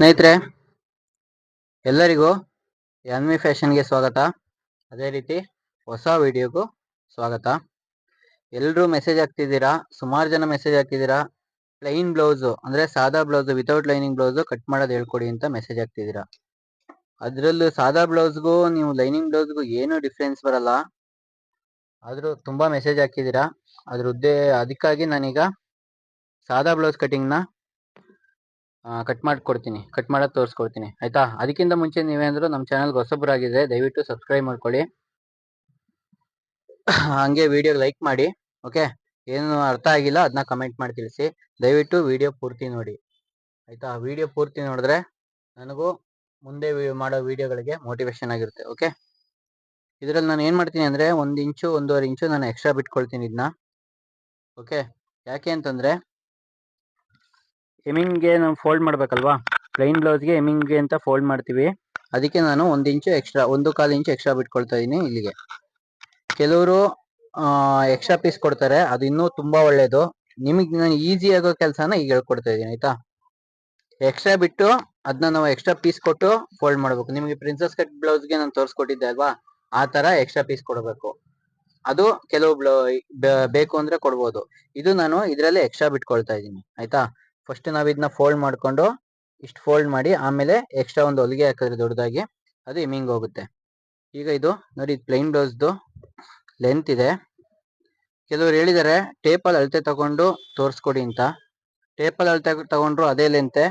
ಸ್ನೇಹಿತರೆ, ಎಲ್ಲರಿಗೂ ಎನ್ವಿ ಫ್ಯಾಷನ್ಗೆ ಸ್ವಾಗತ. ಅದೇ ರೀತಿ ಹೊಸ ವಿಡಿಯೋಗೂ ಸ್ವಾಗತ. ಎಲ್ಲರೂ ಮೆಸೇಜ್ ಹಾಕ್ತಿದ್ದೀರಾ? ಸುಮಾರು ಜನ ಮೆಸೇಜ್ ಹಾಕ್ತಿದ್ದೀರಾ? ಪ್ಲೈನ್ ಬ್ಲೌಸು ಅಂದರೆ ಸಾದಾ blouse without lining blouse cut ಮಾಡೋದು ಹೇಳ್ಕೊಡಿ ಅಂತ ಮೆಸೇಜ್ ಹಾಕ್ತಿದ್ದೀರಾ. ಅದರಲ್ಲೂ ಸಾದಾ ಬ್ಲೌಸ್ಗೂ ನೀವು ಲೈನಿಂಗ್ ಬ್ಲೌಸ್ಗೂ ಏನು ಡಿಫ್ರೆನ್ಸ್ ಬರಲ್ಲ. ಆದರೂ ತುಂಬ ಮೆಸೇಜ್ ಹಾಕಿದ್ದೀರಾ ಅದ್ರ ಉದ್ದೇ ಅದಕ್ಕಾಗಿ ನಾನೀಗ ಸಾದಾ ಬ್ಲೌಸ್ ಕಟಿಂಗ್ನ ಕಟ್ ಮಾಡ್ಕೊಡ್ತೀನಿ ಕಟ್ ಮಾಡೋದು ತೋರಿಸ್ಕೊಡ್ತೀನಿ. ಆಯ್ತಾ? ಅದಕ್ಕಿಂತ ಮುಂಚೆ ನೀವೇಂದ್ರು ನಮ್ಮ ಚಾನಲ್ಗೆ ಹೊಸಬ್ರಾಗಿದೆ ದಯವಿಟ್ಟು ಸಬ್ಸ್ಕ್ರೈಬ್ ಮಾಡ್ಕೊಳ್ಳಿ. ಹಂಗೆ ವಿಡಿಯೋ ಲೈಕ್ ಮಾಡಿ ಓಕೆ ಏನು ಅರ್ಥ ಆಗಿಲ್ಲ ಅದನ್ನ ಕಮೆಂಟ್ ಮಾಡಿ ತಿಳಿಸಿ. ದಯವಿಟ್ಟು ವಿಡಿಯೋ ಪೂರ್ತಿ ನೋಡಿ. ಆಯ್ತಾ? ವಿಡಿಯೋ ಪೂರ್ತಿ ನೋಡಿದ್ರೆ ನನಗೂ ಮುಂದೆ ಮಾಡೋ ವಿಡಿಯೋಗಳಿಗೆ ಮೋಟಿವೇಶನ್ ಆಗಿರುತ್ತೆ ಓಕೆ ಇದರಲ್ಲಿ ನಾನು ಏನು ಮಾಡ್ತೀನಿ ಅಂದರೆ ಒಂದು ಇಂಚು, ಒಂದೂವರೆ ಇಂಚು ನಾನು ಎಕ್ಸ್ಟ್ರಾ ಬಿಟ್ಕೊಳ್ತೀನಿ ಇದನ್ನ ಓಕೆ ಯಾಕೆ ಅಂತಂದರೆ ಎಮಿಂಗ್ಗೆ ನಾವು ಫೋಲ್ಡ್ ಮಾಡಬೇಕಲ್ವಾ? ಪ್ಲೈನ್ ಬ್ಲೌಸ್ಗೆ ಎಮಿಂಗ್ಗೆ ಅಂತ ಫೋಲ್ಡ್ ಮಾಡ್ತೀವಿ. ಅದಕ್ಕೆ ನಾನು ಒಂದು ಇಂಚು ಎಕ್ಸ್ಟ್ರಾ ಒಂದು ಕಾಲು ಇಂಚು ಎಕ್ಸ್ಟ್ರಾ ಬಿಟ್ಕೊಳ್ತಾ ಇದ್ದೀನಿ ಇಲ್ಲಿಗೆ. ಕೆಲವರು ಎಕ್ಸ್ಟ್ರಾ ಪೀಸ್ ಕೊಡ್ತಾರೆ. ಅದು ಇನ್ನೂ ತುಂಬಾ ಒಳ್ಳೇದು. ನಿಮಗೆ ನಾನು ಈಸಿ ಆಗೋ ಕೆಲಸನ ಈಗ ಹೇಳ್ಕೊಡ್ತಾ ಇದ್ದೀನಿ ಆಯ್ತಾ? ಎಕ್ಸ್ಟ್ರಾ ಬಿಟ್ಟು ಅದನ್ನ ನಾವು ಎಕ್ಸ್ಟ್ರಾ ಪೀಸ್ ಕೊಟ್ಟು ಫೋಲ್ಡ್ ಮಾಡಬೇಕು. ನಿಮಗೆ ಪ್ರಿನ್ಸಸ್ ಕಟ್ ಬ್ಲೌಸ್ಗೆ ನಾನು ತೋರಿಸ್ಕೊಟ್ಟಿದ್ದೆ ಅಲ್ವಾ? ಆ ತರ ಎಕ್ಸ್ಟ್ರಾ ಪೀಸ್ ಕೊಡಬೇಕು. ಅದು ಕೆಲವು ಬ್ಲೌ ಬೇಕು ಅಂದ್ರೆ ಕೊಡ್ಬೋದು. ಇದು ನಾನು ಇದರಲ್ಲಿ ಎಕ್ಸ್ಟ್ರಾ ಬಿಟ್ಕೊಳ್ತಾ ಇದ್ದೀನಿ ಆಯ್ತಾ? ಫಸ್ಟ್ ನಾವು ಇದನ್ನ ಫೋಲ್ಡ್ ಮಾಡ್ಕೊಂಡು ಇಷ್ಟು ಫೋಲ್ಡ್ ಮಾಡಿ ಆಮೇಲೆ ಎಕ್ಸ್ಟ್ರಾ ಒಂದು ಹೊಲಿಗೆ ಹಾಕಿದ್ರೆ ದೊಡ್ಡದಾಗಿ ಅದು ಇಮಿಂಗ್ ಹೋಗುತ್ತೆ. ಈಗ ಇದು ನೋಡಿ ಪ್ಲೈನ್ ಬ್ಲೌಸ್ದು ಲೆಂತ್ ಇದೆ. ಕೆಲವರು ಹೇಳಿದ್ದಾರೆ ಟೇಪಲ್ಲಿ ಅಳತೆ ತಗೊಂಡು ತೋರಿಸ್ಕೊಡಿ ಅಂತ. ಟೇಪಲ್ ಅಳತೆ ತಗೊಂಡ್ರು ಅದೇ ಲೆಂತೆ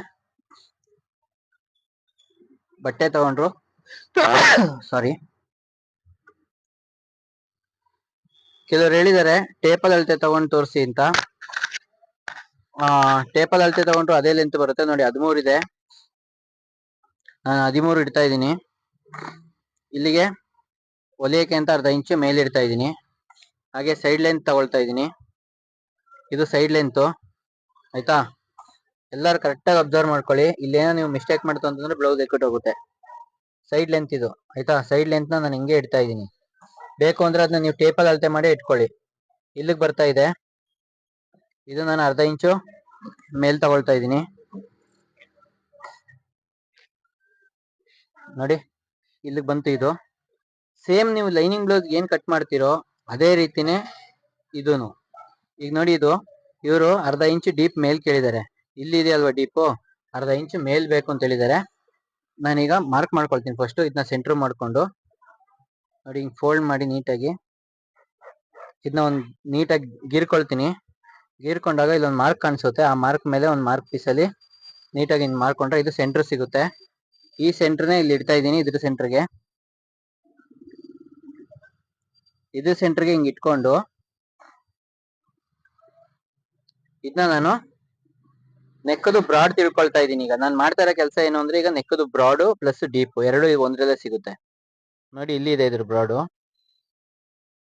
ಬಟ್ಟೆ ತಗೊಂಡ್ರು. ಸಾರಿ ಕೆಲವರು ಹೇಳಿದ್ದಾರೆ ಟೇಪಲ್ ಅಳತೆ ತಗೊಂಡು ತೋರಿಸಿ ಅಂತ. ಟೇಪಲ್ ಅಳತೆ ತಗೊಂಡ್ರು ಅದೇ ಲೆಂತ್ ಬರುತ್ತೆ. ನೋಡಿ, ಹದಿಮೂರು ಇದೆ. ನಾನು ಹದಿಮೂರು ಇಡ್ತಾ ಇದ್ದೀನಿ. ಇಲ್ಲಿಗೆ ಹೊಲಿಯಕ್ಕೆ ಅಂತ ಅರ್ಧ ಇಂಚು ಮೇಲೆ ಇಡ್ತಾ ಇದ್ದೀನಿ. ಹಾಗೆ ಸೈಡ್ ಲೆಂತ್ ತಗೊಳ್ತಾ ಇದ್ದೀನಿ. ಇದು ಸೈಡ್ ಲೆಂತು ಆಯ್ತಾ? ಎಲ್ಲರೂ ಕರೆಕ್ಟಾಗಿ ಅಬ್ಸರ್ವ್ ಮಾಡ್ಕೊಳ್ಳಿ. ಇಲ್ಲೇನೋ ನೀವು ಮಿಸ್ಟೇಕ್ ಮಾಡ್ತು ಅಂತಂದ್ರೆ ಬ್ಲೌಸ್ ಎಕ್ಕಿಟ್ಟು ಹೋಗುತ್ತೆ. ಸೈಡ್ ಲೆಂತ್ ಇದು. ಆಯ್ತಾ? ಸೈಡ್ ಲೆಂತ್ನ ನಾನು ಹಿಂಗೆ ಇಡ್ತಾ ಇದ್ದೀನಿ. ಬೇಕು ಅಂದ್ರೆ ಅದನ್ನ ನೀವು ಟೇಪಲ್ ಅಳತೆ ಮಾಡಿ ಇಟ್ಕೊಳ್ಳಿ. ಇಲ್ಲಿಗೆ ಬರ್ತಾ ಇದೆ. ಇದು ನಾನು ಅರ್ಧ ಇಂಚು ಮೇಲ್ ತಗೊಳ್ತಾ ಇದ್ದೀನಿ. ನೋಡಿ, ಇಲ್ಲಿಗೆ ಬಂತು ಇದು. ಸೇಮ್ ನೀವು ಲೈನಿಂಗ್ ಬ್ಲೌಸ್ ಏನ್ ಕಟ್ ಮಾಡ್ತೀರೋ ಅದೇ ರೀತಿನೇ ಇದೂನು. ಈಗ ನೋಡಿ ಇದು, ಇವರು ಅರ್ಧ ಇಂಚು ಡೀಪ್ ಮೇಲ್ ಕೇಳಿದ್ದಾರೆ. ಇಲ್ಲಿ ಇದೆ ಅಲ್ವಾ ಡೀಪು? ಅರ್ಧ ಇಂಚು ಮೇಲ್ ಬೇಕು ಅಂತ ಹೇಳಿದ್ದಾರೆ. ನಾನೀಗ ಮಾರ್ಕ್ ಮಾಡ್ಕೊಳ್ತೀನಿ ಫಸ್ಟ್ ಇದನ್ನ ಸೆಂಟ್ರ್ ಮಾಡ್ಕೊಂಡು. ನೋಡಿ, ಹಿಂಗ್ ಫೋಲ್ಡ್ ಮಾಡಿ ನೀಟಾಗಿ. ಇದನ್ನ ಒಂದು ನೀಟಾಗಿ ಗೀರ್ಕೊಳ್ತೀನಿ. ಗೀರ್ಕೊಂಡಾಗ ಇಲ್ಲೊಂದು ಮಾರ್ಕ್ ಕಾಣಿಸುತ್ತೆ. ಆ ಮಾರ್ಕ್ ಮೇಲೆ ಒಂದು ಮಾರ್ಕ್ ಪೀಸಲ್ಲಿ ನೀಟಾಗಿ ಹಿಂಗೆ ಮಾಡ್ಕೊಂಡ್ರೆ ಇದು ಸೆಂಟ್ರ್ ಸಿಗುತ್ತೆ. ಈ ಸೆಂಟ್ರ್ನೇ ಇಲ್ಲಿ ಇಡ್ತಾ ಇದ್ದೀನಿ ಇದ್ರ ಸೆಂಟ್ರಿಗೆ ಇದು ಸೆಂಟ್ರಿಗೆ ಹಿಂಗೆ ಇಟ್ಕೊಂಡು ಇದನ್ನ ನಾನು ನೆಕ್ಕದು ಬ್ರಾಡ್ ತಿಳ್ಕೊಳ್ತಾ ಇದ್ದೀನಿ ಈಗ. ನಾನು ಮಾಡ್ತಾ ಇರೋ ಕೆಲಸ ಏನು ಅಂದ್ರೆ ಈಗ ನೆಕ್ಕದು ಬ್ರಾಡು ಪ್ಲಸ್ ಡೀಪ್ ಎರಡು ಈಗ ಒಂದ್ರಲ್ಲೇ ಸಿಗುತ್ತೆ. ನೋಡಿ, ಇಲ್ಲಿ ಇದೆ ಇದ್ರ ಬ್ರಾಡು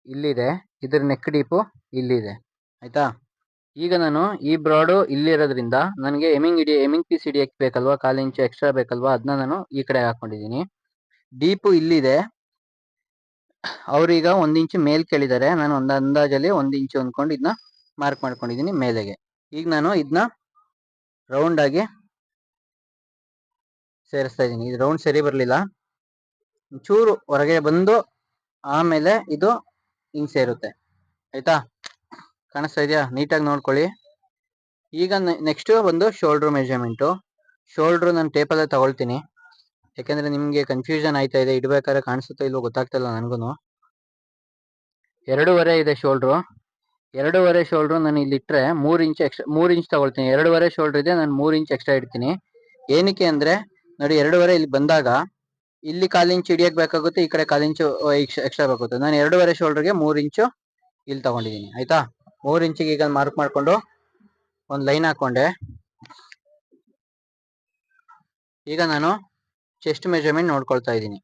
ಇಲ್ಲಿದೆ. ಇದ್ರ ನೆಕ್ ಡೀಪು ಇಲ್ಲಿದೆ. ಆಯ್ತಾ? ಈಗ ನಾನು ಈ ಬ್ರಾಡು ಇಲ್ಲಿರೋದ್ರಿಂದ ನನಗೆ ಎಮಿಂಗ್ ಇಡಿ ಎಮಿಂಗ್ ಪೀಸ್ ಹಿಡಿಯಕ್ಕೆ ಬೇಕಲ್ವಾ? ಕಾಲು ಇಂಚು ಎಕ್ಸ್ಟ್ರಾ ಬೇಕಲ್ವಾ? ಅದನ್ನ ನಾನು ಈ ಕಡೆ ಹಾಕೊಂಡಿದ್ದೀನಿ. ಡೀಪು ಇಲ್ಲಿದೆ. ಅವ್ರೀಗ ಒಂದು ಇಂಚು ಮೇಲ್ ಕೇಳಿದ್ದಾರೆ ನಾನು ಒಂದು ಅಂದಾಜಲ್ಲಿ ಒಂದು ಇಂಚು ಅಂದ್ಕೊಂಡು ಇದನ್ನ ಮಾರ್ಕ್ ಮಾಡ್ಕೊಂಡಿದ್ದೀನಿ ಮೇಲೆಗೆ. ಈಗ ನಾನು ಇದನ್ನ ರೌಂಡ್ ಆಗಿ ಸೇರಿಸ್ತಾ ಇದ್ದೀನಿ. ಇದು ರೌಂಡ್ ಸರಿ ಬರಲಿಲ್ಲ. ಚೂರು ಹೊರಗೆ ಬಂದು ಆಮೇಲೆ ಇದು ಹಿಂಗ್ ಸೇರುತ್ತೆ. ಆಯ್ತಾ? ಕಾಣಿಸ್ತಾ ಇದೆಯಾ? ನೀಟಾಗಿ ನೋಡ್ಕೊಳ್ಳಿ. ಈಗ ನೆಕ್ಸ್ಟ್ ಬಂದು ಶೋಲ್ಡ್ರ್ ಮೆಜರ್ಮೆಂಟು ಶೋಲ್ಡ್ರ್ ನಾನು ಟೇಪಲ್ಲೇ ತಗೊಳ್ತೀನಿ. ಯಾಕೆಂದ್ರೆ ನಿಮಗೆ ಕನ್ಫ್ಯೂಷನ್ ಆಯ್ತಾ ಇದೆ, ಇಡಬೇಕಾದ್ರೆ ಕಾಣಿಸುತ್ತಾ ಇಲ್ವೋ ಗೊತ್ತಾಗ್ತಿಲ್ಲ ನನಗೂ ಎರಡೂವರೆ ಇದೆ ಶೋಲ್ಡ್ರು ಎರಡೂವರೆ ಶೋಲ್ಡ್ರು ನಾನು ಇಲ್ಲಿ ಇಟ್ಟರೆ ಮೂರು ಇಂಚ್ ಎಕ್ಸ್ಟ್ರಾ ಮೂರು ಇಂಚ್ ತಗೊಳ್ತೀನಿ. ಎರಡೂವರೆ ಶೋಲ್ಡ್ರ್ ಇದೆ, ನಾನು ಮೂರು ಇಂಚ್ ಎಕ್ಸ್ಟ್ರಾ ಇಡ್ತೀನಿ. ಏನಕ್ಕೆ ಅಂದರೆ, ನೋಡಿ ಎರಡೂವರೆ ಇಲ್ಲಿ ಬಂದಾಗ, ಇಲ್ಲಿ ಕಾಲು ಇಂಚು ಹಿಡಿಯಕ್ಕೆ ಬೇಕಾಗುತ್ತೆ, ಈ ಕಡೆ ಕಾಲು ಇಂಚು ಎಕ್ಸ್ಟ್ರಾ ಬೇಕಾಗುತ್ತೆ. ನಾನು ಎರಡೂವರೆ ಶೋಲ್ಡ್ರಿಗೆ ಮೂರು ಇಂಚು ಇಲ್ಲಿ ತಗೊಂಡಿದ್ದೀನಿ. ಆಯ್ತಾ? ಮೂರು ಇಂಚಿಗೆ ಈಗ ಮಾರ್ಕ್ ಮಾಡ್ಕೊಂಡು ಒಂದು ಲೈನ್ ಹಾಕೊಂಡೆ. ಈಗ ನಾನು ಚೆಸ್ಟ್ ಮೆಜರ್ಮೆಂಟ್ ನೋಡ್ಕೊಳ್ತಾ ಇದ್ದೀನಿ.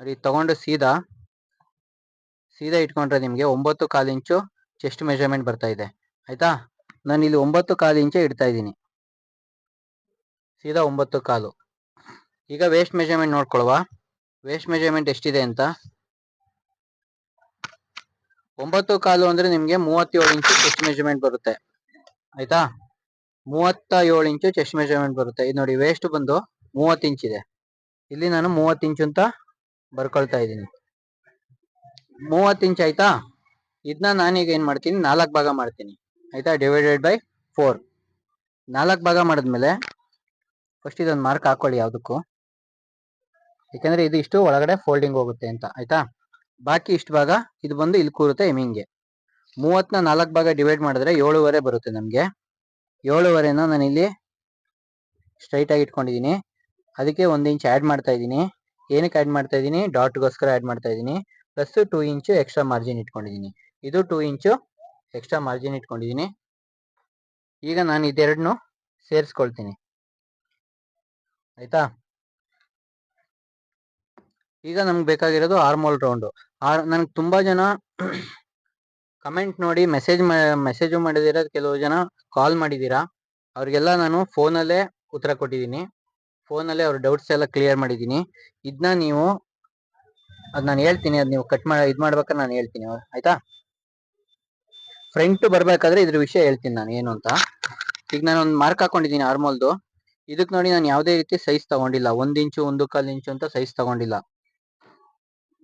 ನೋಡಿ, ತಗೊಂಡು ಸೀದಾ ಸೀದಾ ಇಟ್ಕೊಂಡ್ರೆ ನಿಮಗೆ ಒಂಬತ್ತು ಕಾಲು ಇಂಚು ಚೆಸ್ಟ್ ಮೆಜರ್ಮೆಂಟ್ ಬರ್ತಾ ಇದೆ. ಆಯ್ತಾ? ನಾನು ಇಲ್ಲಿ ಒಂಬತ್ತು ಕಾಲು ಇಂಚೆ ಇಡ್ತಾ ಇದ್ದೀನಿ. ಸೀದಾ ಒಂಬತ್ತು ಕಾಲು. ಈಗ ವೇಸ್ಟ್ ಮೆಜರ್ಮೆಂಟ್ ನೋಡ್ಕೊಳ್ವಾ. ವೇಸ್ಟ್ ಮೆಜರ್ಮೆಂಟ್ ಎಷ್ಟಿದೆ ಅಂತ? ಒಂಬತ್ತು ಕಾಲು ಅಂದ್ರೆ ನಿಮಗೆ ಮೂವತ್ತೇಳು ಇಂಚು ಚೆಸ್ಟ್ ಮೆಜರ್ಮೆಂಟ್ ಬರುತ್ತೆ. ಆಯ್ತಾ? ಮೂವತ್ತ ಏಳು ಇಂಚು ಚೆಸ್ಟ್ ಮೆಜರ್ಮೆಂಟ್ ಬರುತ್ತೆ. ಇದು ನೋಡಿ ವೇಸ್ಟ್ ಬಂದು ಮೂವತ್ತು ಇಂಚ್ ಇದೆ. ಇಲ್ಲಿ ನಾನು ಮೂವತ್ತು ಇಂಚು ಅಂತ ಬರ್ಕೊಳ್ತಾ ಇದ್ದೀನಿ. ಮೂವತ್ತು ಇಂಚ್ ಆಯ್ತಾ? ಇದನ್ನ ನಾನೀಗ ಏನ್ ಮಾಡ್ತೀನಿ? ನಾಲ್ಕು ಭಾಗ ಮಾಡ್ತೀನಿ. ಆಯ್ತಾ? ಡಿವೈಡೆಡ್ ಬೈ ಫೋರ್ ನಾಲ್ಕು ಭಾಗ ಮಾಡಿದ್ಮೇಲೆ ಫಸ್ಟ್ ಇದೊಂದು ಮಾರ್ಕ್ ಹಾಕೊಳ್ಳಿ ಯಾವುದಕ್ಕೂ. ಯಾಕಂದ್ರೆ ಇದು ಇಷ್ಟು ಒಳಗಡೆ ಫೋಲ್ಡಿಂಗ್ ಹೋಗುತ್ತೆ ಅಂತ. ಆಯ್ತಾ? ಬಾಕಿ ಇಷ್ಟು ಭಾಗ ಇದು ಬಂದು ಇಲ್ಲಿ ಕೂರುತ್ತೆ ಎಮಿಂಗ್ಗೆ ಮೂವತ್ತನ್ನ ನಾಲ್ಕು ಭಾಗ ಡಿವೈಡ್ ಮಾಡಿದ್ರೆ ಏಳುವರೆ ಬರುತ್ತೆ ನಮಗೆ. ಏಳುವರೆನ ನಾನು ಇಲ್ಲಿ ಸ್ಟ್ರೈಟ್ ಆಗಿ ಇಟ್ಕೊಂಡಿದ್ದೀನಿ ಅದಕ್ಕೆ ಒಂದು ಇಂಚ್ ಆ್ಯಡ್ ಮಾಡ್ತಾ ಇದ್ದೀನಿ ಏನಕ್ಕೆ ಆ್ಯಡ್ ಮಾಡ್ತಾ ಇದ್ದೀನಿ ಡಾಟ್ಗೋಸ್ಕರ ಆ್ಯಡ್ ಮಾಡ್ತಾ ಇದ್ದೀನಿ ಪ್ಲಸ್ ಟೂ ಇಂಚು ಎಕ್ಸ್ಟ್ರಾ ಮಾರ್ಜಿನ್ ಇಟ್ಕೊಂಡಿದ್ದೀನಿ ಇದು ಟೂ ಇಂಚು ಎಕ್ಸ್ಟ್ರಾ ಮಾರ್ಜಿನ್ ಇಟ್ಕೊಂಡಿದ್ದೀನಿ ಈಗ ನಾನು ಇದೆರಡನ್ನೂ ಸೇರಿಸ್ಕೊಳ್ತೀನಿ. ಆಯ್ತಾ? ಈಗ ನಮ್ಗೆ ಬೇಕಾಗಿರೋದು ಆರ್ಮೋಲ್ ರೌಂಡು ಆರ್, ನನಗೆ ತುಂಬಾ ಜನ ಕಮೆಂಟ್ ನೋಡಿ ಮೆಸೇಜ್ ಮೆಸೇಜು ಮಾಡಿದಿರ ಕೆಲವು ಜನ ಕಾಲ್ ಮಾಡಿದ್ದೀರಾ ಅವ್ರಿಗೆಲ್ಲ ನಾನು ಫೋನಲ್ಲೇ ಉತ್ತರ ಕೊಟ್ಟಿದ್ದೀನಿ ಫೋನಲ್ಲೇ ಅವ್ರ ಡೌಟ್ಸ್ ಎಲ್ಲ ಕ್ಲಿಯರ್ ಮಾಡಿದ್ದೀನಿ ಇದನ್ನ ನೀವು, ಅದ್ ನಾನು ಹೇಳ್ತೀನಿ, ಅದು ನೀವು ಕಟ್ ಮಾಡ ಇದು ಮಾಡ್ಬೇಕಾದ್ರೆ ನಾನು ಹೇಳ್ತೀನಿ ಆಯ್ತಾ? ಫ್ರಂಟ್ ಬರ್ಬೇಕಾದ್ರೆ ಇದ್ರ ವಿಷಯ ಹೇಳ್ತೀನಿ ನಾನು ಏನು ಅಂತ. ಈಗ ನಾನು ಒಂದು ಮಾರ್ಕ್ ಹಾಕೊಂಡಿದ್ದೀನಿ ಆರ್ಮೋಲ್ದು ಇದಕ್ ನೋಡಿ ನಾನು ಯಾವುದೇ ರೀತಿ ಸೈಜ್ ತಗೊಂಡಿಲ್ಲ. ಒಂದ್ ಇಂಚು, ಒಂದು ಕಾಲ್ ಇಂಚು ಅಂತ ಸೈಜ್ ತಗೊಂಡಿಲ್ಲ.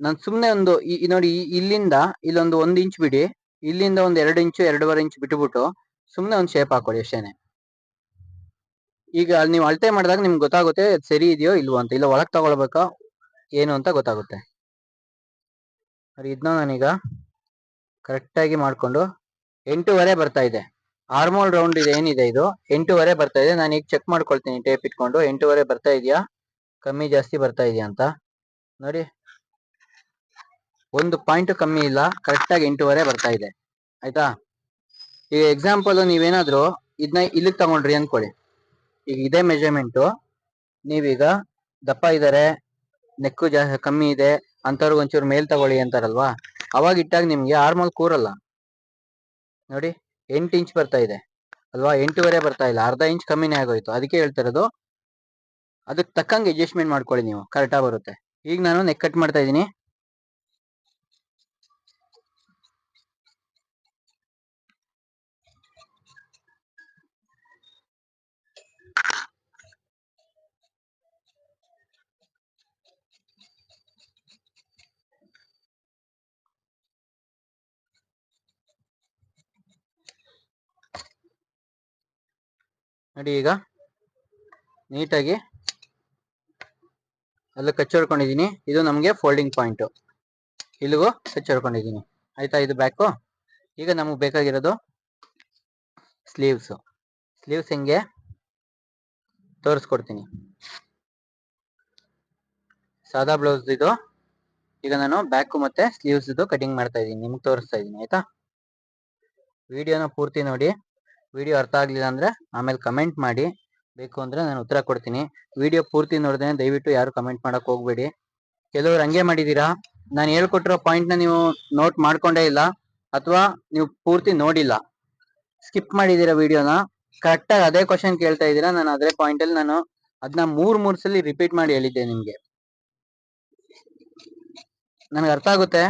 ನಾನು ಸುಮ್ಮನೆ ಒಂದು ಈ ನೋಡಿ ಇಲ್ಲಿಂದ ಇಲ್ಲೊಂದು ಒಂದ್ ಇಂಚ್ ಬಿಡಿ. ಇಲ್ಲಿಂದ ಒಂದ್ ಎರಡು ಇಂಚು, ಎರಡೂವರೆ ಇಂಚ್ ಬಿಟ್ಬಿಟ್ಟು ಸುಮ್ಮನೆ ಒಂದು ಶೇಪ್ ಹಾಕೊಳ್ಳಿ ಅಷ್ಟೇನೆ. ಈಗ ಅಲ್ಲಿ ನೀವು ಅಳತೆ ಮಾಡಿದಾಗ ನಿಮ್ಗೆ ಗೊತ್ತಾಗುತ್ತೆ ಅದು ಸರಿ ಇದೆಯೋ ಇಲ್ವೋ ಅಂತ. ಇಲ್ಲ ಒಳಗೆ ತಗೊಳ್ಬೇಕಾ, ಏನು ಅಂತ ಗೊತ್ತಾಗುತ್ತೆ. ಸರಿ ಇದನ್ನ ನಾನೀಗ ಕರೆಕ್ಟಾಗಿ ಮಾಡ್ಕೊಂಡು ಎಂಟೂವರೆ ಬರ್ತಾ ಇದೆ. ಆರ್ಮೋಲ್ ರೌಂಡ್ ಇದೆ, ಏನಿದೆ ಇದು? ಎಂಟೂವರೆ ಬರ್ತಾ ಇದೆ. ನಾನು ಈಗ ಚೆಕ್ ಮಾಡ್ಕೊಳ್ತೀನಿ ಟೇಪ್ ಇಟ್ಕೊಂಡು. ಎಂಟೂವರೆ ಬರ್ತಾ ಇದೆಯಾ? ಕಮ್ಮಿ ಜಾಸ್ತಿ ಬರ್ತಾ ಇದೆಯಾ ಅಂತ. ನೋಡಿ. ಒಂದು ಪಾಯಿಂಟ್ ಕಮ್ಮಿ ಇಲ್ಲ ಕರೆಕ್ಟ್ ಆಗಿ ಎಂಟೂವರೆ ಬರ್ತಾ ಇದೆ. ಆಯ್ತಾ? ಈಗ ಎಕ್ಸಾಂಪಲ್ ನೀವೇನಾದರೂ ಇದನ್ನ ಇಲ್ಲಿಗೆ ತಗೊಂಡ್ರಿ ಅನ್ಕೊಳ್ಳಿ. ಈಗ ಇದೇ ಮೆಜರ್ಮೆಂಟು ನೀವೀಗ ದಪ್ಪ ಇದ್ದಾರೆ ನೆಕ್ಕು ಜಾ, ಕಮ್ಮಿ ಇದೆ ಅಂತವ್ರಿಗೆ ಒಂಚೂರು ಮೇಲ್ ತಗೊಳ್ಳಿ ಅಂತಾರಲ್ವಾ? ಅವಾಗ ಇಟ್ಟಾಗ ನಿಮ್ಗೆ ಆರ್ಮಲ್ ಕೂರಲ್ಲ. ನೋಡಿ, ಎಂಟು ಇಂಚ್ ಬರ್ತಾ ಇದೆ. ಅಲ್ವಾ? ಎಂಟೂವರೆ ಬರ್ತಾ ಇಲ್ಲ. ಅರ್ಧ ಇಂಚ್ ಕಮ್ಮಿನೇ ಆಗೋಯ್ತು. ಅದಕ್ಕೆ ಹೇಳ್ತಿರೋದು ಅದಕ್ಕೆ ತಕ್ಕಂಗೆ ಅಡ್ಜಸ್ಟ್ಮೆಂಟ್ ಮಾಡ್ಕೊಳ್ಳಿ ನೀವು. ಕರೆಕ್ಟಾಗಿ ಬರುತ್ತೆ. ಈಗ ನಾನು ನೆಕ್ ಕಟ್ ಮಾಡ್ತಾ ಇದ್ದೀನಿ. ನೋಡಿ ಈಗ. ನೀಟಾಗಿ. ಅಲ್ಲಿ ಕಚ್ಚಿಡ್ಕೊಂಡಿದ್ದೀನಿ ಇದು ನಮಗೆ ಫೋಲ್ಡಿಂಗ್ ಪಾಯಿಂಟ್ ಇಲ್ಲಿಗೂ ಕಚ್ಚಿಡ್ಕೊಂಡಿದ್ದೀನಿ ಆಯ್ತಾ ಇದು ಬ್ಯಾಕು ಈಗ ನಮಗೆ ಬೇಕಾಗಿರೋದು ಸ್ಲೀವ್ಸ್ ಸ್ಲೀವ್ಸ್ ಹೆಂಗೆ? ತೋರಿಸ್ಕೊಡ್ತೀನಿ. ಸಾದಾ ಬ್ಲೌಸ್ ಇದು. ಈಗ ನಾನು ಬ್ಯಾಕು ಮತ್ತೆ ಸ್ಲೀವ್ಸ್ ಇದು ಕಟಿಂಗ್ ಮಾಡ್ತಾ ಇದ್ದೀನಿ ನಿಮ್ಗೆ ತೋರಿಸ್ತಾ ಇದ್ದೀನಿ ಆಯ್ತಾ? ವಿಡಿಯೋನ ಪೂರ್ತಿ ನೋಡಿ. ವಿಡಿಯೋ ಅರ್ಥ ಆಗ್ಲಿಲ್ಲ ಅಂದ್ರೆ ಆಮೇಲೆ ಕಮೆಂಟ್ ಮಾಡಿ. ಬೇಕು ಅಂದ್ರೆ ನಾನು ಉತ್ತರ ಕೊಡ್ತೀನಿ. ವಿಡಿಯೋ ಪೂರ್ತಿ ನೋಡಿದ್ರೆ ದಯವಿಟ್ಟು ಯಾರು ಕಮೆಂಟ್ ಮಾಡೋಕೆ ಹೋಗಬೇಡಿ. ಕೆಲವರು ಹಂಗೆ ಮಾಡಿದೀರಾ? ನಾನು ಹೇಳ್ಕೊಟ್ಟಿರೋ ಪಾಯಿಂಟ್ನ ನೀವು ನೋಟ್ ಮಾಡ್ಕೊಂಡೇ ಇಲ್ಲ, ಅಥವಾ ನೀವು ಪೂರ್ತಿ ನೋಡಿಲ್ಲ. ಸ್ಕಿಪ್ ಮಾಡಿದೀರಾ ವಿಡಿಯೋನ? ಕರೆಕ್ಟಾಗಿ ಅದೇ ಕ್ವಶನ್ ಕೇಳ್ತಾ ಇದ್ದೀರಾ? ನಾನು ಅದೇ ಪಾಯಿಂಟ್ ಅಲ್ಲಿ ನಾನು ಅದನ್ನ ಮೂರು ಮೂರು ಸಲ ರಿಪೀಟ್ ಮಾಡಿ ಹೇಳಿದ್ದೆ ನಿಮಗೆ. ನನಗೆ ಅರ್ಥ ಆಗುತ್ತೆ.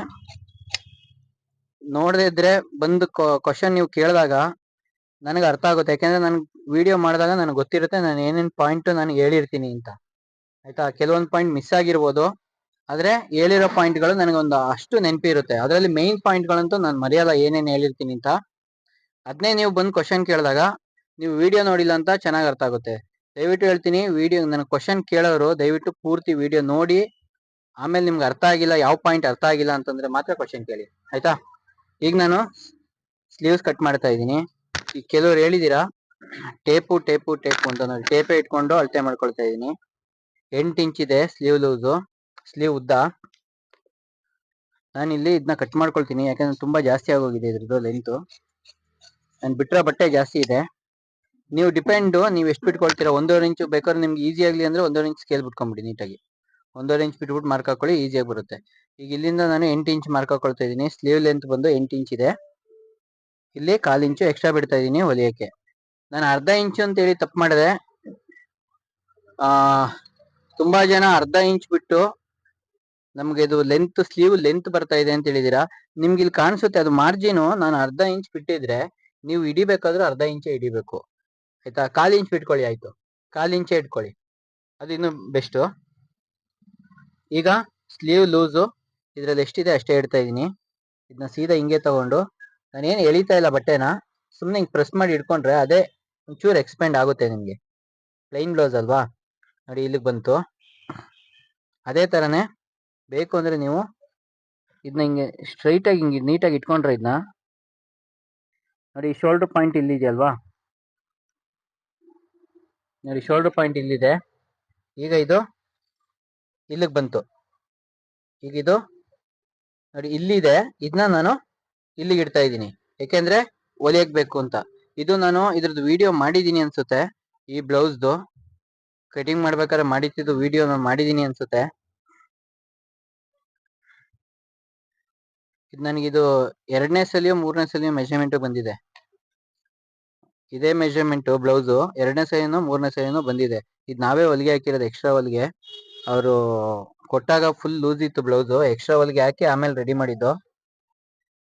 ನೋಡದೇ ಇದ್ರೆ ಬಂದು ಕ್ವಶನ್ ನೀವು ಕೇಳಿದಾಗ ನನಗೆ ಅರ್ಥ ಆಗುತ್ತೆ. ಯಾಕೆಂದ್ರೆ ನನ್ ವಿಡಿಯೋ ಮಾಡಿದಾಗ ನನಗೆ ಗೊತ್ತಿರುತ್ತೆ ನಾನು ಏನೇನ್ ಪಾಯಿಂಟ್ ನಾನು ಹೇಳಿರ್ತೀನಿ ಅಂತ. ಆಯ್ತಾ? ಕೆಲವೊಂದು ಪಾಯಿಂಟ್ ಮಿಸ್ ಆಗಿರ್ಬೋದು. ಆದ್ರೆ ಹೇಳಿರೋ ಪಾಯಿಂಟ್ಗಳು ನನಗೆ ಒಂದು ಅಷ್ಟು ನೆನಪಿರುತ್ತೆ ಅದರಲ್ಲಿ ಮೈನ್ ಪಾಯಿಂಟ್ಗಳಂತೂ ನಾನು ಮರೆಯಲ್ಲ ಏನೇನು ಹೇಳಿರ್ತೀನಿ ಅಂತ. ಅದನ್ನೇ ನೀವು ಬಂದು ಕ್ವಶನ್ ಕೇಳಿದಾಗ ನೀವು ವಿಡಿಯೋ ನೋಡಿಲ್ಲ ಅಂತ ಚೆನ್ನಾಗಿ ಅರ್ಥ ಆಗುತ್ತೆ. ದಯವಿಟ್ಟು ಹೇಳ್ತೀನಿ ವಿಡಿಯೋ ನನಗೆ ಕ್ವಶನ್ ಕೇಳೋರು ದಯವಿಟ್ಟು ಪೂರ್ತಿ ವಿಡಿಯೋ ನೋಡಿ. ಆಮೇಲೆ ನಿಮ್ಗೆ ಅರ್ಥ ಆಗಿಲ್ಲ, ಯಾವ ಪಾಯಿಂಟ್ ಅರ್ಥ ಆಗಿಲ್ಲ ಅಂತಂದ್ರೆ ಮಾತ್ರ ಕ್ವಶನ್ ಕೇಳಿ. ಆಯ್ತಾ? ಈಗ ನಾನು ಸ್ಲೀವ್ಸ್ ಕಟ್ ಮಾಡ್ತಾ ಇದ್ದೀನಿ. ಕೆಲವ್ರು ಹೇಳಿದೀರಾ? ಟೇಪು ಟೇಪು ಟೇಪು ಅಂತ ನಾನು ಟೇಪೇ ಇಟ್ಕೊಂಡು ಅಳತೆ ಮಾಡ್ಕೊಳ್ತಾ ಇದ್ದೀನಿ. ಎಂಟು ಇಂಚ್ ಇದೆ ಸ್ಲೀವ್ ಲೂಸು. ಸ್ಲೀವ್ ಉದ್ದ. ನಾನು ಇಲ್ಲಿ ಇದನ್ನ ಕಟ್ ಮಾಡ್ಕೊಳ್ತೀನಿ, ಯಾಕಂದ್ರೆ ತುಂಬಾ ಜಾಸ್ತಿ ಆಗೋಗಿದೆ ಇದ್ರದ್ದು ಲೆಂತು ನಾನು ಬಿಟ್ಟಿರೋ ಬಟ್ಟೆ ಜಾಸ್ತಿ ಇದೆ. ನೀವು ಡಿಪೆಂಡ್ ನೀವು ಎಷ್ಟು ಬಿಟ್ಕೊಳ್ತೀರಾ? ಒಂದೂವರೆ ಇಂಚು ಬೇಕಾದ್ರೆ ನಿಮ್ಗೆ ಈಸಿ ಆಗಲಿ ಅಂದ್ರೆ ಒಂದೂವರೆ ಇಂಚ್ ಸ್ಕೇಲ್ ಬಿಟ್ಕೊಂಬಿಡಿ ನೀಟಾಗಿ. ಒಂದೂವರೆ ಇಂಚ್ ಬಿಟ್ಬಿಟ್ಟು ಮಾರ್ಕ್ ಹಾಕೊಳ್ಳಿ ಈಸಿಯಾಗಿ ಬರುತ್ತೆ. ಈಗ ಇಲ್ಲಿಂದ ನಾನು ಎಂಟು ಇಂಚ್ ಮಾರ್ಕ್ ಹಾಕೊಳ್ತಾ ಇದ್ದೀನಿ. ಸ್ಲೀವ್ ಲೆಂತ್ ಬಂದು ಎಂಟು ಇಂಚ್ ಇದೆ. ಇಲ್ಲಿ ಕಾಲು ಇಂಚು ಎಕ್ಸ್ಟ್ರಾ ಬಿಡ್ತಾ ಇದ್ದೀನಿ ಹೊಲಿಯಕ್ಕೆ. ನಾನು ಅರ್ಧ ಇಂಚು ಅಂತ ಹೇಳಿ ತಪ್ಪು ಮಾಡಿದೆ. ಆ, ತುಂಬಾ ಜನ ಅರ್ಧ ಇಂಚ್ ಬಿಟ್ಟು ನಮ್ಗೆ ಇದು ಲೆಂತ್ ಸ್ಲೀವ್ ಲೆಂತ್ ಬರ್ತಾ ಇದೆ ಅಂತ ಹೇಳಿದೀರಾ? ನಿಮ್ಗೆ ಇಲ್ಲಿ ಕಾಣಿಸುತ್ತೆ, ಅದು ಮಾರ್ಜಿನ್ ನಾನು ಅರ್ಧ ಇಂಚ್ ಬಿಟ್ಟಿದ್ರೆ ನೀವು ಹಿಡಿಬೇಕಾದ್ರೆ ಅರ್ಧ ಇಂಚೆ ಹಿಡಿಬೇಕು. ಆಯ್ತಾ? ಕಾಲು ಇಂಚ್ ಬಿಟ್ಕೊಳ್ಳಿ, ಆಯ್ತು. ಕಾಲು ಇಂಚೆ ಇಟ್ಕೊಳ್ಳಿ. ಅದು ಇನ್ನು ಬೆಸ್ಟು ಈಗ ಸ್ಲೀವ್ ಲೂಸು ಇದ್ರಲ್ಲಿ ಎಷ್ಟಿದೆ ಅಷ್ಟೇ ಇಡ್ತಾ ಇದ್ದೀನಿ ಇದನ್ನ ಸೀದಾ ಹಿಂಗೆ ತಗೊಂಡು ನಾನೇನು ಎಳಿತಾ ಇಲ್ಲ ಬಟ್ಟೆನ ಸುಮ್ಮನೆ ಹಿಂಗೆ ಪ್ರೆಸ್ ಮಾಡಿ ಇಟ್ಕೊಂಡ್ರೆ ಅದೇ ಒಂಚೂರು ಎಕ್ಸ್ಪೆಂಡ್ ಆಗುತ್ತೆ ನಿಮಗೆ. ಪ್ಲೈನ್ ಬ್ಲೌಸ್ ಅಲ್ವಾ? ನೋಡಿ ಇಲ್ಲಿಗೆ ಬಂತು. ಅದೇ ಥರನೇ ಬೇಕು ಅಂದರೆ ನೀವು ಇದನ್ನ ಹಿಂಗೆ ಸ್ಟ್ರೈಟಾಗಿ ಹಿಂಗೆ ನೀಟಾಗಿ ಇಟ್ಕೊಂಡ್ರೆ ಇದನ್ನ ನೋಡಿ ಶೋಲ್ಡರ್ ಪಾಯಿಂಟ್ ಇಲ್ಲಿದೆಯಲ್ವಾ ನೋಡಿ ಶೋಲ್ಡರ್ ಪಾಯಿಂಟ್ ಇಲ್ಲಿದೆ. ಈಗ ಇದು ಇಲ್ಲಿಗೆ ಬಂತು. ಈಗ ಇದು ನೋಡಿ ಇಲ್ಲಿದೆ. ಇದನ್ನ ನಾನು ಇಲ್ಲಿಗೆ ಇಡ್ತಾ ಇದ್ದೀನಿ. ಯಾಕೆಂದ್ರೆ ಬೇಕು ಅಂತ. ಇದು ನಾನು ಇದ್ರದ್ದು ವಿಡಿಯೋ ಮಾಡಿದ್ದೀನಿ ಅನ್ಸುತ್ತೆ. ಈ ಬ್ಲೌಸ್ದು. ಕಟಿಂಗ್ ಮಾಡ್ಬೇಕಾದ್ರೆ ಮಾಡಿದ್ದು ವಿಡಿಯೋ ನಾನು ಮಾಡಿದ್ದೀನಿ ಅನ್ಸುತ್ತೆ. ಇದು ನನಗಿದು ಎರಡನೇ ಸಲಿಯೋ, ಮೂರನೇ ಸಲಿಯೋ ಮೆಜರ್ಮೆಂಟ್ ಬಂದಿದೆ. ಇದೇ ಮೆಜರ್ಮೆಂಟ್ ಬ್ಲೌಸು ಎರಡನೇ ಸಲಿನೋ ಮೂರನೇ ಸಲಿನೋ ಬಂದಿದೆ. ಇದು ನಾವೇ ಹೊಲಿಗೆ ಹಾಕಿರೋದು ಎಕ್ಸ್ಟ್ರಾ ಹೊಲಿಗೆ. ಅವರು ಕೊಟ್ಟಾಗ ಫುಲ್ ಲೂಸ್ ಇತ್ತು ಬ್ಲೌಸು. ಎಕ್ಸ್ಟ್ರಾ ಹೊಲಿಗೆ ಹಾಕಿ ಆಮೇಲೆ ರೆಡಿ ಮಾಡಿದ್ದು.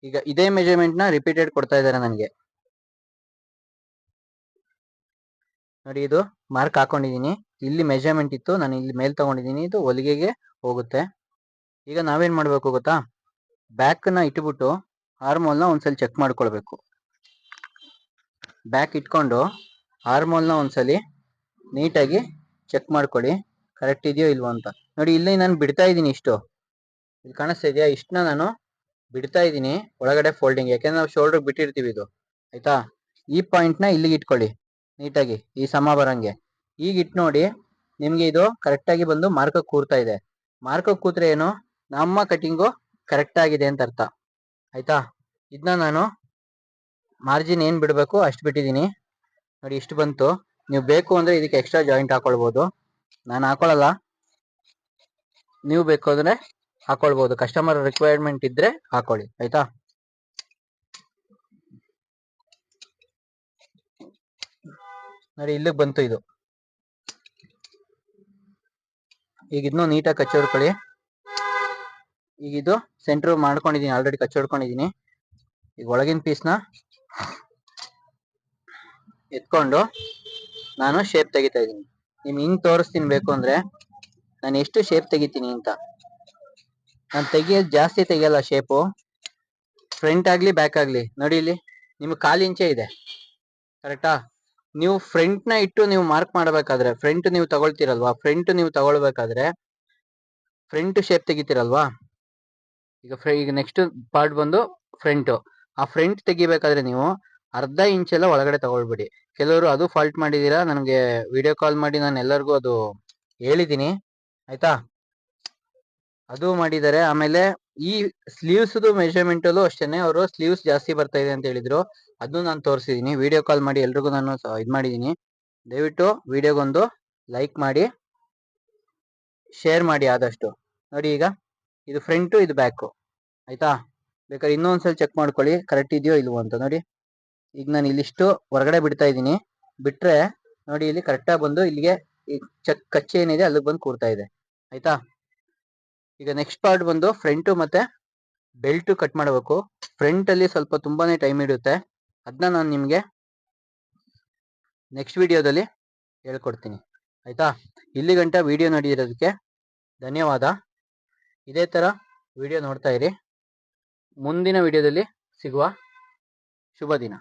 ಈಗ ಇದೇ ಮೆಜರ್ಮೆಂಟ್ನ ರಿಪೀಟೆಡ್ ಕೊಡ್ತಾ ಇದ್ದಾರೆ ನನಗೆ. ನೋಡಿ ಇದು ಮಾರ್ಕ್ ಹಾಕೊಂಡಿದೀನಿ. ಇಲ್ಲಿ ಮೆಜರ್ಮೆಂಟ್ ಇತ್ತು, ನಾನು ಇಲ್ಲಿ ಮೇಲ್ ತಗೊಂಡಿದ್ದೀನಿ ಇದು ಹೊಲಿಗೆಗೆ ಹೋಗುತ್ತೆ. ಈಗ ನಾವೇನ್ ಮಾಡ್ಬೇಕು ಗೊತ್ತಾ? ಬ್ಯಾಕ್ನ ಇಟ್ಬಿಟ್ಟು ಹಾರ್ಮೋಲ್ನ ಒಂದ್ಸಲಿ ಚೆಕ್ ಮಾಡ್ಕೊಳ್ಬೇಕು. ಬ್ಯಾಕ್ ಇಟ್ಕೊಂಡು ಹಾರ್ಮೋಲ್ನ ಒಂದ್ಸಲಿ ನೀಟಾಗಿ ಚೆಕ್ ಮಾಡ್ಕೊಳ್ಳಿ. ಕರೆಕ್ಟ್ ಇದೆಯೋ ಇಲ್ವೋ ಅಂತ. ನೋಡಿ, ಇಲ್ಲಿ ನಾನು ಬಿಡ್ತಾ ಇದ್ದೀನಿ ಇಷ್ಟು. ಇಲ್ಲಿ ಕಾಣಿಸ್ತಾ ಇದೆಯಾ? ಇಷ್ಟನ್ನ ನಾನು ಬಿಡ್ತಾ ಇದ್ದೀನಿ ಒಳಗಡೆ ಫೋಲ್ಡಿಂಗ್ ಯಾಕೆಂದ್ರೆ ನಾವು ಶೋಲ್ಡರ್ ಬಿಟ್ಟಿರ್ತೀವಿ ಇದು, ಆಯ್ತಾ? ಈ ಪಾಯಿಂಟ್ನ ಇಲ್ಲಿಗೆ ಇಟ್ಕೊಳ್ಳಿ, ನೀಟಾಗಿ, ಈ ಸಮ ಬರಂಗೆ. ಈಗ ಇಟ್ ನೋಡಿ, ನಿಮ್ಗೆ ಇದು ಕರೆಕ್ಟ್ ಆಗಿ ಬಂದು ಮಾರ್ಕ್ ಕೂರ್ತಾ ಇದೆ. ಮಾರ್ಕ್ ಕೂತ್ರೆ ಏನು? ನಮ್ಮ ಕಟಿಂಗು ಕರೆಕ್ಟ್ ಆಗಿದೆ ಅಂತ ಅರ್ಥ. ಆಯ್ತಾ? ಇದನ್ನ ನಾನು ಮಾರ್ಜಿನ್ ಏನ್ ಬಿಡಬೇಕು, ಅಷ್ಟು ಬಿಟ್ಟಿದ್ದೀನಿ. ನೋಡಿ, ಇಷ್ಟು ಬಂತು. ನೀವು ಬೇಕು ಅಂದ್ರೆ ಇದಕ್ಕೆ ಎಕ್ಸ್ಟ್ರಾ ಜಾಯಿಂಟ್ ಹಾಕೊಳ್ಬಹುದು ನಾನು ಹಾಕೊಳಲ್ಲ. ನೀವು ಬೇಕು ಅಂದ್ರೆ ಹಾಕೊಳ್ಬಹುದು ಕಸ್ಟಮರ್ ರಿಕ್ವೈರ್ಮೆಂಟ್ ಇದ್ರೆ ಹಾಕೊಳ್ಳಿ, ಆಯ್ತಾ? ನೋಡಿ, ಇಲ್ಲಿಗೆ ಬಂತು ಇದು. ಈಗ ಇದನ್ನು ನೀಟಾಗಿ ಕಚ್ಚೋಡ್ಕೊಳ್ಳಿ. ಈಗ ಇದು ಸೆಂಟ್ರ್ ಮಾಡ್ಕೊಂಡಿದೀನಿ ಆಲ್ರೆಡಿ ಕಚ್ಚೋಡ್ಕೊಂಡಿದೀನಿ. ಈಗ ಒಳಗಿನ ಪೀಸ್ನ ಎತ್ಕೊಂಡು ನಾನು ಶೇಪ್ ತೆಗಿತಾ ಇದ್ದೀನಿ ನಿಮ್ಗೆ ಹಿಂಗ್ ತೋರಿಸ್ತೀನಿ ಬೇಕು ಅಂದ್ರೆ ನಾನು ಎಷ್ಟು ಶೇಪ್ ತೆಗಿತೀನಿ ಅಂತ. ನಾನು ತೆಗಿಯೋದು ಜಾಸ್ತಿ ತೆಗಿಯಲ್ಲ ಶೇಪು ಫ್ರಂಟ್ ಆಗ್ಲಿ ಬ್ಯಾಕ್ ಆಗ್ಲಿ. ನೋಡಿ ಇಲ್ಲಿ, ನಿಮ್ಗೆ ಕಾಲು ಇಂಚೆ ಇದೆ. ಕರೆಕ್ಟಾ ನೀವು ನ ಇಟ್ಟು ನೀವು ಮಾರ್ಕ್ ಮಾಡಬೇಕಾದ್ರೆ ಫ್ರಂಟ್ ನೀವು ತಗೊಳ್ತೀರಲ್ವಾ? ಫ್ರಂಟ್ ನೀವು ತಗೊಳ್ಬೇಕಾದ್ರೆ ಫ್ರಂಟ್ ಶೇಪ್ ತೆಗಿತೀರಲ್ವಾ? ಈಗ ಈಗ ನೆಕ್ಸ್ಟ್ ಪಾರ್ಟ್ ಬಂದು ಫ್ರಂಟ್ ಆ ಫ್ರಂಟ್ ತೆಗಿಬೇಕಾದ್ರೆ ನೀವು ಅರ್ಧ ಇಂಚ್ ಎಲ್ಲ ಒಳಗಡೆ ತಗೊಳ್ಬಿಡಿ. ಕೆಲವರು ಅದು ಫಾಲ್ಟ್ ಮಾಡಿದೀರಾ? ನನಗೆ ವಿಡಿಯೋ ಕಾಲ್ ಮಾಡಿ ನಾನು ಎಲ್ಲರಿಗೂ ಅದು ಹೇಳಿದ್ದೀನಿ ಆಯ್ತಾ? ಅದು ಮಾಡಿದ್ದಾರೆ. ಆಮೇಲೆ ಈ ಸ್ಲೀವ್ಸ್ ಮೆಜರ್ಮೆಂಟ್ ಅಲ್ಲೂ ಅಷ್ಟೇನೆ ಅವರು ಸ್ಲೀವ್ಸ್ ಜಾಸ್ತಿ ಬರ್ತಾ ಇದೆ ಅಂತ ಹೇಳಿದ್ರು. ಅದನ್ನು ನಾನು ತೋರಿಸಿದೀನಿ ವಿಡಿಯೋ ಕಾಲ್ ಮಾಡಿ ಎಲ್ರಿಗೂ ನಾನು ಇದು ಮಾಡಿದೀನಿ ದಯವಿಟ್ಟು ವಿಡಿಯೋಗೊಂದು ಲೈಕ್ ಮಾಡಿ, ಶೇರ್ ಮಾಡಿ ಆದಷ್ಟು. ನೋಡಿ ಈಗ, ಇದು ಫ್ರಂಟು, ಇದು ಬ್ಯಾಕು. ಆಯ್ತಾ? ಬೇಕಾದ್ರೆ ಇನ್ನೊಂದ್ಸಲ ಚೆಕ್ ಮಾಡ್ಕೊಳ್ಳಿ, ಕರೆಕ್ಟ್ ಇದೆಯೋ ಇಲ್ವೋ ಅಂತ. ನೋಡಿ, ಈಗ ನಾನು ಇಲ್ಲಿಷ್ಟು ಹೊರಗಡೆ ಬಿಡ್ತಾ ಇದ್ದೀನಿ. ಬಿಟ್ರೆ ನೋಡಿ ಇಲ್ಲಿ ಕರೆಕ್ಟಾಗಿ ಬಂದು ಇಲ್ಲಿಗೆ ಚಕ್ ಕಚ್ಚೆ ಏನಿದೆ, ಅಲ್ಲಿಗೆ ಬಂದು ಕೂರ್ತಾ ಇದೆ. ಆಯ್ತಾ? ಈಗ ನೆಕ್ಸ್ಟ್ ಪಾರ್ಟ್ ಬಂದು ಫ್ರಂಟು ಮತ್ತೆ ಬೆಲ್ಟು ಕಟ್ ಮಾಡಬೇಕು. ಫ್ರಂಟ್ ಅಲ್ಲಿ ಸ್ವಲ್ಪ ತುಂಬಾನೇ ಟೈಮ್ ಇಡುತ್ತೆ ಅದನ್ನ ನಾನು ನಿಮಗೆ ನೆಕ್ಸ್ಟ್ ವಿಡಿಯೋದಲ್ಲಿ ಹೇಳ್ಕೊಡ್ತೀನಿ. ಆಯ್ತಾ? ಇಲ್ಲಿ ಗಂಟ ವಿಡಿಯೋ ನೋಡಿರೋದಕ್ಕೆ ಧನ್ಯವಾದ. ಇದೇ ತರ ವಿಡಿಯೋ ನೋಡ್ತಾ ಇರಿ. ಮುಂದಿನ ವಿಡಿಯೋದಲ್ಲಿ ಸಿಗುವ ಶುಭ ದಿನ.